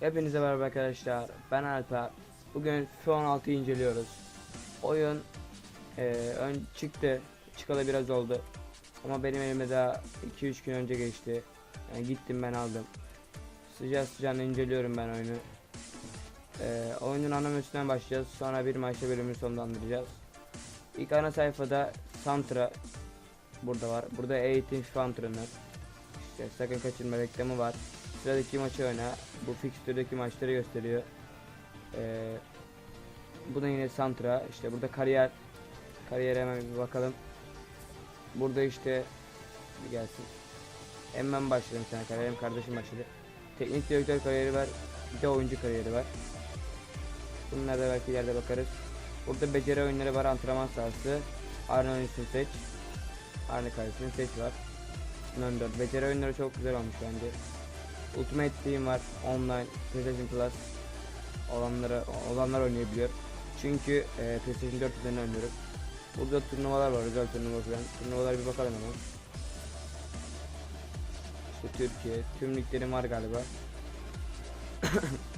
Hepinize merhaba arkadaşlar. Ben Alper. Bugün FIFA 16'yı inceliyoruz. Oyun eee, ön çıktı. Çıkalı biraz oldu. Ama benim elime daha 2-3 gün önce geçti. Yani gittim ben aldım. Sıcağı sıcağına inceliyorum ben oyunu. Eee oyunun ana menüsünden başlayacağız. Sonra bir maçta bölümü sonlandıracağız. İlk ana sayfada Santra burada var. Burada eğitim FIFA antrenör. İşte sakın kaçırma reklamı var. Sıradaki maçı oyna. Bu fikstürdeki maçları gösteriyor. Ee, bu da yine Santra. İşte burada kariyer. Kariyere hemen bir bakalım. Burada işte bir gelsin. Hemen başladım sana kariyerim kardeşim başladı. Teknik direktör kariyeri var. Bir de oyuncu kariyeri var. Bunlara da belki ileride bakarız. Burada beceri oyunları var. Antrenman sahası. Arne oyuncusunu seç. Arne kardeşini seç var. 14. Beceri oyunları çok güzel olmuş bence. Ultimate Team var online PlayStation Plus olanlara olanlar oynayabiliyor. Çünkü e, PlayStation 4 üzerinden oynuyorum. Burada turnuvalar var, özel turnuva falan. Turnuvalara bir bakalım hemen. İşte Türkiye, tüm liglerim var galiba.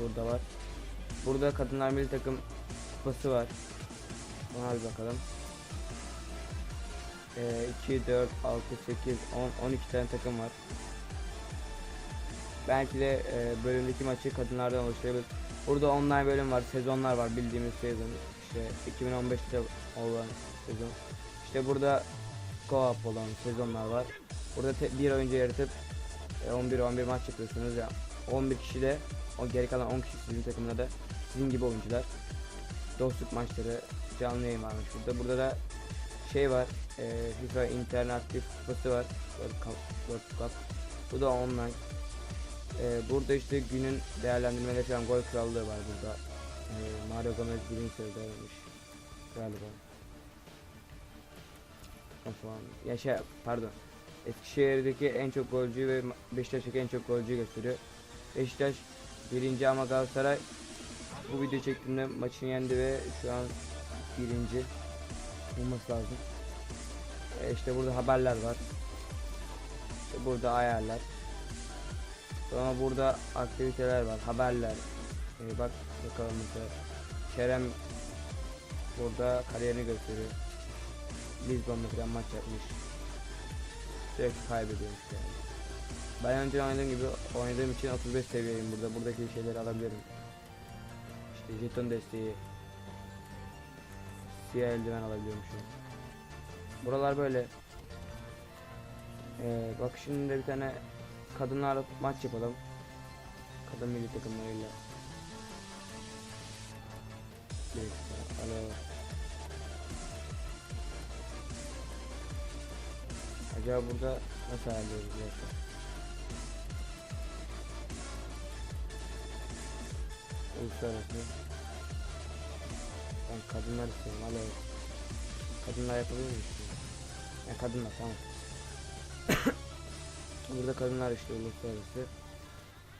Burada var. Burada kadınlar milli takım kupası var. Ona bir bakalım. E, 2, 4, 6, 8, 10, 12 tane takım var. Belki de e, bölümdeki maçı kadınlardan oluşturabilir. Burada online bölüm var, sezonlar var bildiğimiz sezon. İşte 2015'te olan sezon. İşte burada co-op olan sezonlar var. Burada bir oyuncu yaratıp 11-11 maç yapıyorsunuz ya. 11 kişi de o geri kalan 10 kişi sizin takımda da sizin gibi oyuncular. Dostluk maçları canlı yayın varmış burada. Burada da şey var. E, FIFA interaktif kupası var. World Cup. Bu da online. Ee, burada işte günün değerlendirmeleri falan gol krallığı var burada. Ee, Mario Gomez birinci sırada oynamış galiba. Falan. Ya şey pardon. Eskişehir'deki en çok golcüyü ve Beşiktaş'taki en çok golcüyü gösteriyor. Beşiktaş birinci ama Galatasaray bu video çektiğimde maçını yendi ve şu an birinci olması lazım. Ee, işte burada haberler var. İşte burada ayarlar. Sonra burada aktiviteler var, haberler. Ee, bak bakalım mesela. Kerem burada kariyerini gösteriyor. Lisbon'da falan maç yapmış. Sürekli kaybediyormuş yani. Ben önce oynadığım gibi oynadığım için 35 seviyeyim burada. Buradaki şeyleri alabilirim. İşte jeton desteği. Siyah eldiven alabiliyormuşum. Buralar böyle. Ee, bak şimdi de bir tane kadınlarla maç yapalım. Kadın milli takımlarıyla. Alo. Acaba burada nasıl ayarlıyoruz Uluslararası. Ben kadınlar istiyorum. Alo. Kadınlar yapabilir miyiz? Ya kadınlar tamam. Burada kadınlar işte uluslararası.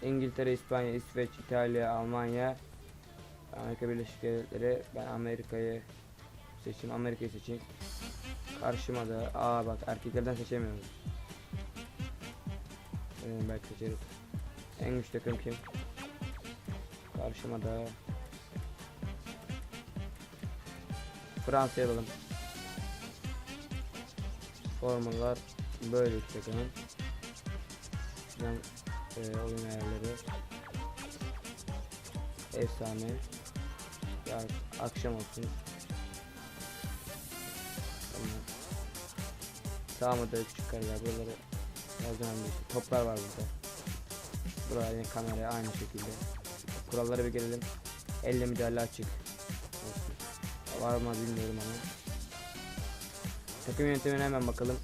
İngiltere, İspanya, İsveç, İtalya, Almanya, Amerika Birleşik Devletleri. Ben Amerika'yı seçeyim. Amerika'yı seçeyim. Karşıma da aa bak erkeklerden seçemiyoruz. Ee, belki seçeriz. En güçlü takım kim? Karşıma da Fransa'ya alalım. Formalar böyle işte. Şuradan e, oyun ayarları. Efsane. Ya akşam olsun. Tamam. Sağ da küçük kariyer buraları toplar var burada. Buralar yine kamera aynı şekilde kurallara bir gelelim elle müdahale açık var mı bilmiyorum ama takım yönetimine hemen bakalım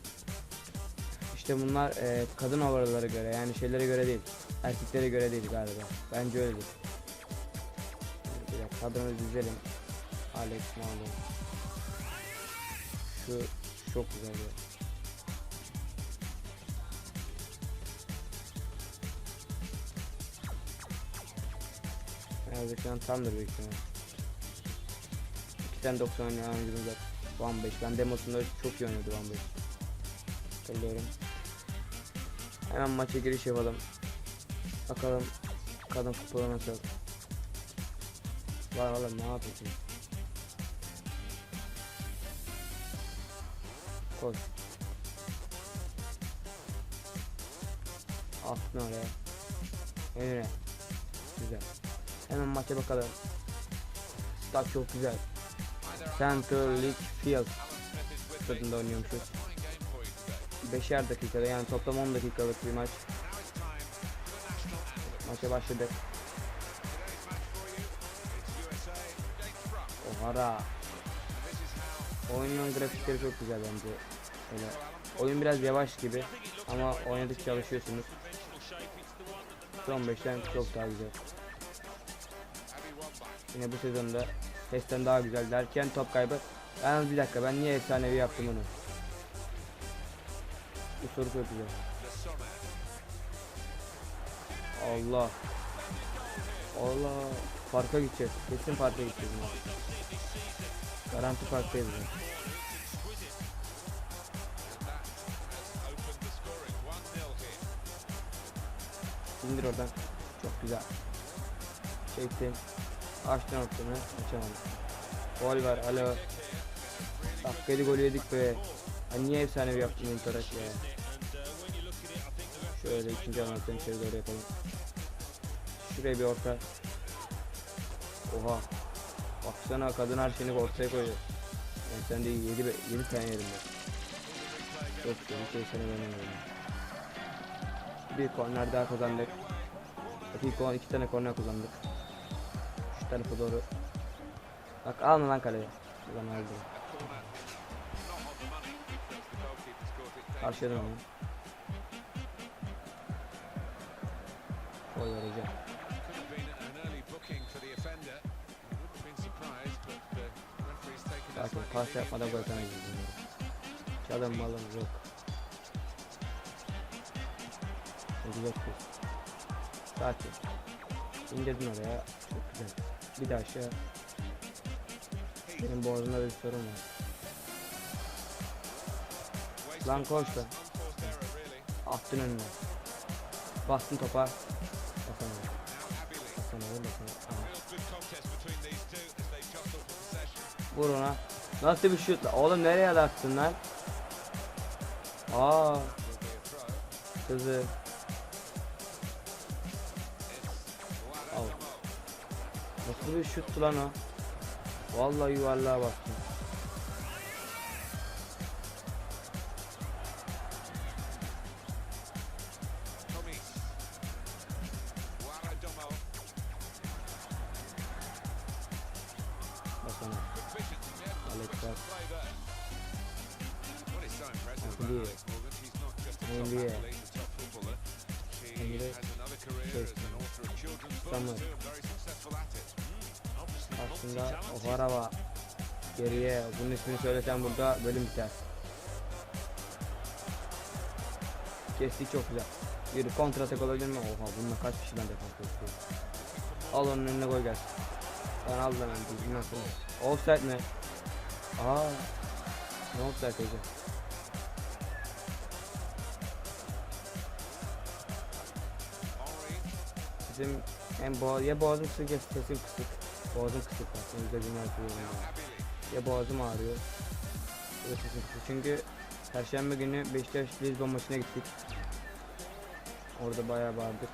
işte bunlar e, kadın overall'lara göre yani şeylere göre değil. Erkeklere göre değil galiba. Bence öyledir. Bir dakika kadını dizelim. Alex Malone. Şu çok güzel ya. An tamdır büyük ihtimal. 5'ten 90 oynayan oyuncumuz var. Van 5. Ben demosunda çok iyi oynadı Van 5. Hatırlıyorum. Hemen maça giriş yapalım. Bakalım kadın futbolu nasıl. Var oğlum ne yapıyorsun? Koş. Attın oraya. Önüne. Güzel. Hemen maça bakalım. Stat çok güzel. Center League Field stadında oynuyormuşuz. Beşer dakikada yani toplam 10 dakikalık bir maç. Maça başladık. Ohara. Oyunun grafikleri çok güzel bence. Öyle. Oyun biraz yavaş gibi ama oynadıkça alışıyorsunuz. Son 5'ten çok daha güzel. Yine bu sezonda testten daha güzel derken top kaybı. Yalnız bir dakika ben niye efsanevi yaptım onu? Bu soru çok. Allah. Allah. Farka gideceğiz. Kesin farka gideceğiz. bu maç. Garanti farktayız. biz. İndir oradan. Çok güzel. Çektim. Açtın ortamı. Açamadım. Gol var. Alo. Dakikaydı golü yedik be. Ha, niye efsanevi yaptın Interak ya? Şöyle ikinci anahtarını içeri doğru yapalım. Şuraya bir orta. Oha. Baksana kadın her şeyini ortaya koyuyor. Ben sen de 7 7 tane yerim ben. Güzel bir şey seni beğenmiyorum. Bir korner daha kazandık. Dakika 12 tane korner kazandık. Şu tarafa doğru. Bak alma lan kaleye. Ulan aldı. Karşıladım onu. Gol vereceğim. Zaten pas yapmadan gol atamayız. Çalım malım yok. Yok bu. Sakin. İndirdin oraya. Çok güzel. Bir daha aşağı. Benim boğazımda bir sorun var. Lan koş lan. Attın önüne. Bastın topa. Basamadım. Basamadım basamadım. Aha. Vur ona. Nasıl bir şut? Oğlum nereye attın lan? Aa. Kızı. Nasıl bir şut lan o? Vallahi yuvarlığa baktım. Bak ona. Alex bak. NBA. NBA. NBA. Summer. Aslında o araba geriye bunun ismini söylesem burada bölüm biter. Kestik çok güzel. Yürü kontra atak olabilir mi? Oha bununla kaç kişiden defans kesiyor. Al onun önüne gol gelsin. Ben aldım ben düzgün nasıl? Offside mi? Aa. Ne offside hocam? Bizim hem boğaz, ya boğazım kısık ya sesim kısık. Kısık aslında gözüm artıyor. Ya boğazım ağrıyor. Ya sesim. Çünkü Perşembe günü Beşiktaş Lisbon maçına gittik. Orada bayağı bağırdık.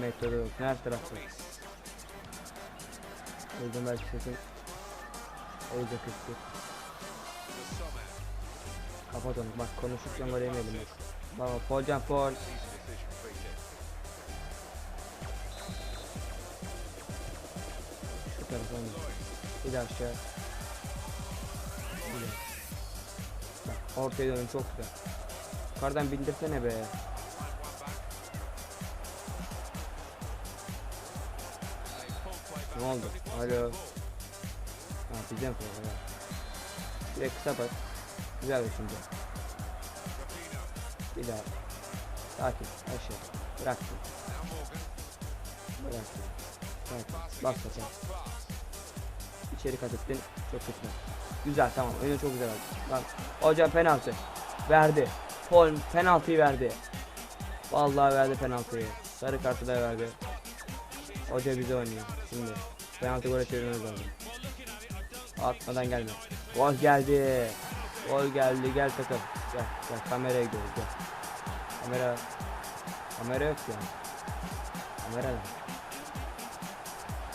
Metroda yok. Her tarafta. O yüzden belki sesim o yüzden kısık. Kapat onu. Bak konuşurken gol yemeyelim bak. Bak hocam foul. Şu tarafa oyna. Bir aşağı. Bir daha. Bak ortaya dönün çok güzel. Yukarıdan bindirsene be. Ne oldu? Alo. Ha diyeceğim sonra. Bir de kısa bak. Güzel şimdi. Bir daha. Sakin. Aşağı. Bıraktım. Bıraktım. Sakin. Bas bakalım. içeri kat. Çok kötü. Güzel tamam. Oyunu çok güzel oldu. Lan hocam penaltı. Verdi. Pol penaltıyı verdi. Vallahi verdi penaltıyı. Sarı kartı da verdi. Hoca bize oynuyor. Şimdi penaltı gole çevirmemiz lazım. Atmadan gelme. Gol geldi. Gol geldi. Gel takım. Gel. Gel kameraya gidiyoruz. Gel. Kamera. Kamera yok ya. Kamera?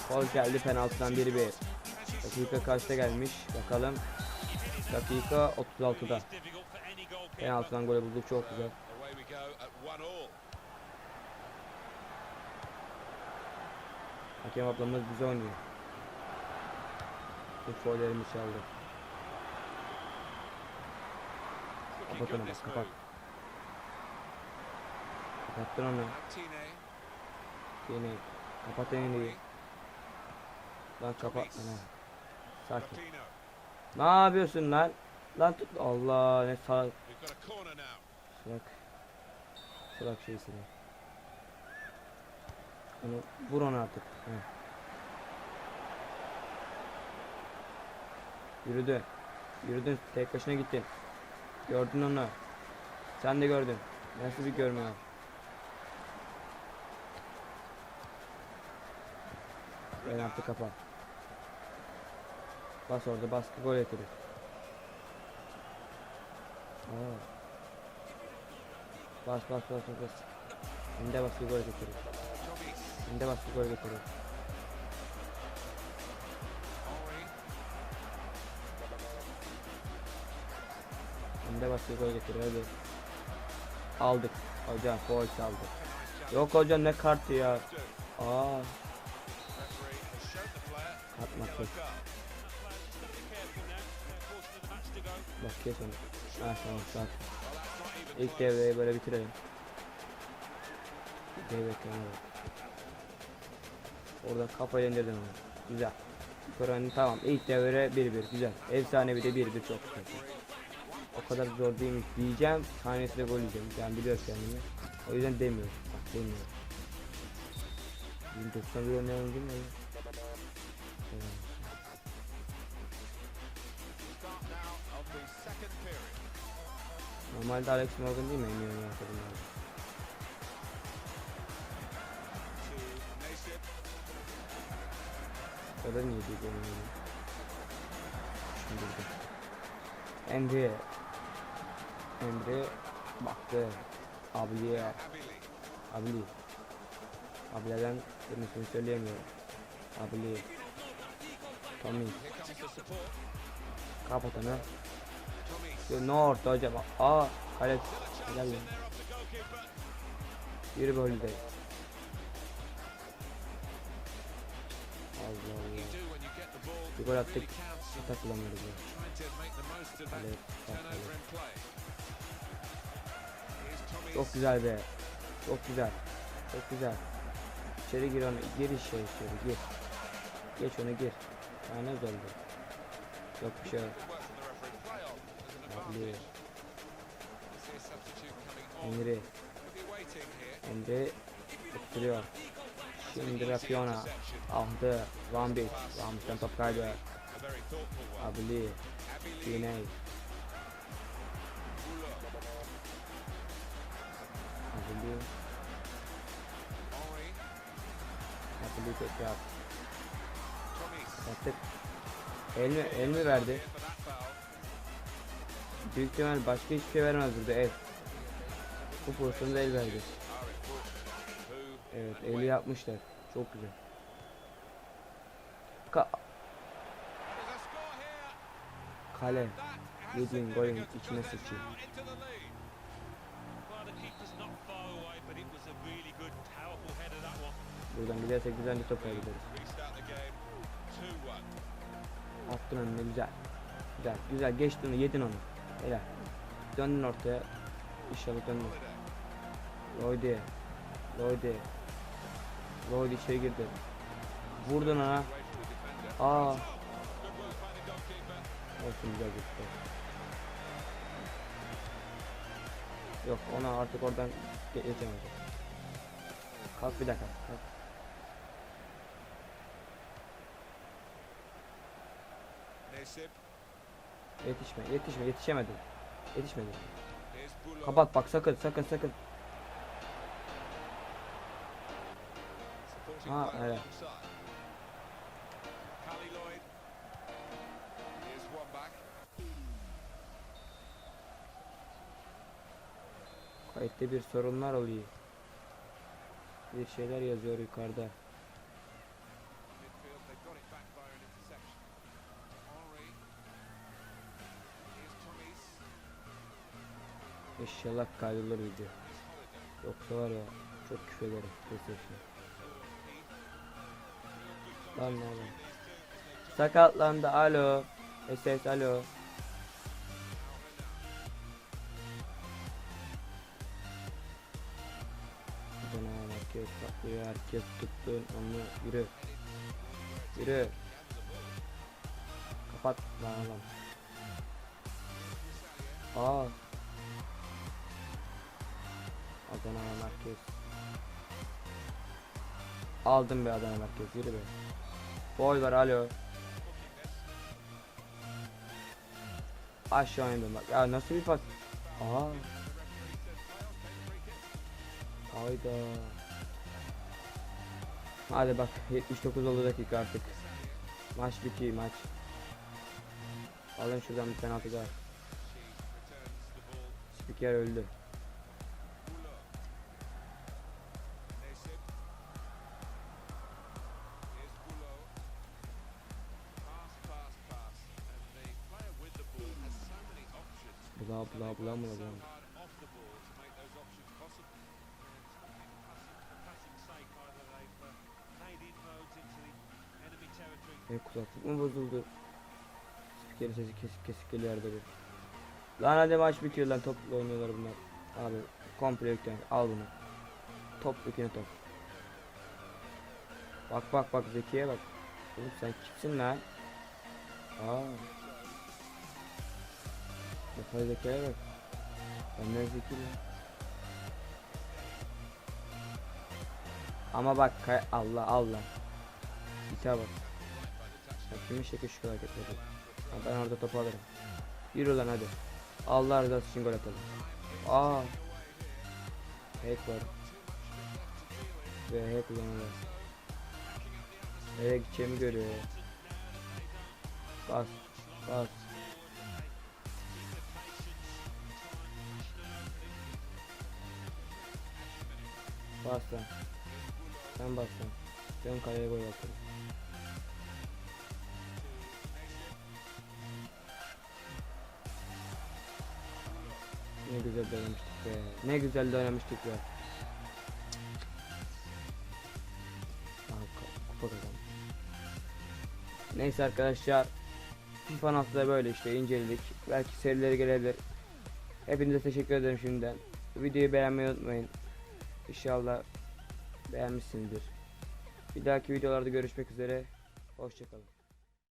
Gol geldi penaltıdan 1-1. Dakika kaçta gelmiş? Bakalım. Dakika 36'da. Penaltıdan gol bulduk çok güzel. Hakem ablamız bize oynuyor. Bu foullerimi çaldı. Looking Kapat onu good bak this kapat. Kapattın onu. Yine kapat elini. Lan kapat. Sakin. Ne yapıyorsun lan? Lan tut. Allah ne now. Bırak. Bırak şeysini. Onu vur onu artık. Heh. Yürüdü. Yürüdün. Tek başına gittin. Gördün onu. Sen de gördün. Nasıl bir görme var? Ben artık kapat. Bas orada baskı gol. Aa. Bas bas bas bas bas. Önde baskı gol getirir. Tomis. Önde baskı gol getirir. Henri. Önde baskı gol getirir hadi. Aldık. Hocam foul çaldı. Yok hocam ne kartı ya. Aa Referee has kes onu. Ha tamam not even İlk devreyi böyle bitirelim. Devre kenara. Orada kafayı indirdin onu. Güzel. Kur'an tamam. İlk devre 1-1 güzel. Efsane bir de 1-1 çok güzel. O kadar zor değilmiş diyeceğim. Saniyesinde gol yiyeceğim. Ben biliyorum kendimi. O yüzden demiyorum. Bak demiyorum. Bizim 91 oynayalım değil mi? Normalde Alex Morgan değil mi? En iyi oynayan da niye değil benim Şimdi de. Emre. Emre baktı. Abiye. Abili. Abilerden birisini söyleyemiyorum. Abli. Tommy. Here Yo, ne orta hocam. Aa. Alex. Gel goalkeeper. Yürü Holiday. Allah Allah. Bir gol attık. Here's Tomis. Çok güzel be. Çok güzel. Çok güzel. İçeri gir onu. Gir işe içeri gir. Geç onu gir. Ya ne oldu? Yok bir şey yok. On. Emre. Emre tutturuyor. Şimdi Rafiona. Aldı. Van Beek. Van Beek'ten top. Abli. Abili. Abli. Henri. Abli tekrar. Attık. El mi, el mi verdi? Büyük ihtimal başka hiçbir şey vermez burada el. Bu pozisyonda el verdi. Evet eli yapmışlar. Çok güzel. Ka kale. Yediğin golün içine one. Buradan gidersek güzel bir topa gideriz. Restart the game. 2-1. Attın önüne güzel. Güzel güzel geçtin onu yedin onu. Helal. Döndün ortaya. İnşallah döndün. Holiday. Lloyd'i. Lloyd'i. Lloyd içeri girdi. Vurdun defender. Aa. Olsun güzel gitti. Yok ona artık oradan ge- geçemedi. Kalk bir dakika. Kalk. Naisib. Yetişme, yetişme, yetişemedim. Yetişmedim. Kapat bak sakın, sakın, sakın. Player evet. Kayıtta bir sorunlar oluyor. Bir şeyler yazıyor yukarıda. İnşallah kaydolur video. Yoksa var ya çok küfür ederim PlayStation. Lan ne oğlum. Sakatlandı alo. SS alo. Bana herkes patlıyor herkes tuttun onu yürü. Yürü. Kapat lan oğlum. Aa. Adana merkez. Aldım bir Adana merkez yürü be. Boy var alo. Aşağı indim bak. Ya nasıl bir pas? Aa. Hayda. Hadi bak 79 oldu dakika artık. Maç bitiyor maç. Alın şuradan bir penaltı daha. Spiker öldü. İnroads into the enemy territory Benim kulaklık mı bozuldu? Spikerin sesi kesik kesik geliyor arada bir. Lan hadi maç bitiyor lan topla oynuyorlar bunlar. Abi komple yüklen al bunu. Top yüküne top. Bak bak bak Zeki'ye bak. Oğlum sen kimsin lan? Aa. Yapay zekaya bak. Benden zeki. Ama bak Allah Allah. İte bak. Ya kimin şekil şu hareketleri? Ha, ben orada topu alırım. Yürü lan hadi. Allah rızası için gol atalım. Aa. Hack var. Ve hack kullanıyorlar. Nereye gideceğimi görüyor. Bas. Bas. Bas lan. Sen bas lan. Dön kaleye gol atalım. Ne güzel oynamıştık be. Ne güzel de oynamıştık be. Kupa kazandık. Neyse arkadaşlar. FIFA haftada böyle işte inceledik. Belki serileri gelebilir. Hepinize teşekkür ederim şimdiden. Videoyu beğenmeyi unutmayın. İnşallah beğenmişsinizdir. Bir dahaki videolarda görüşmek üzere. Hoşçakalın.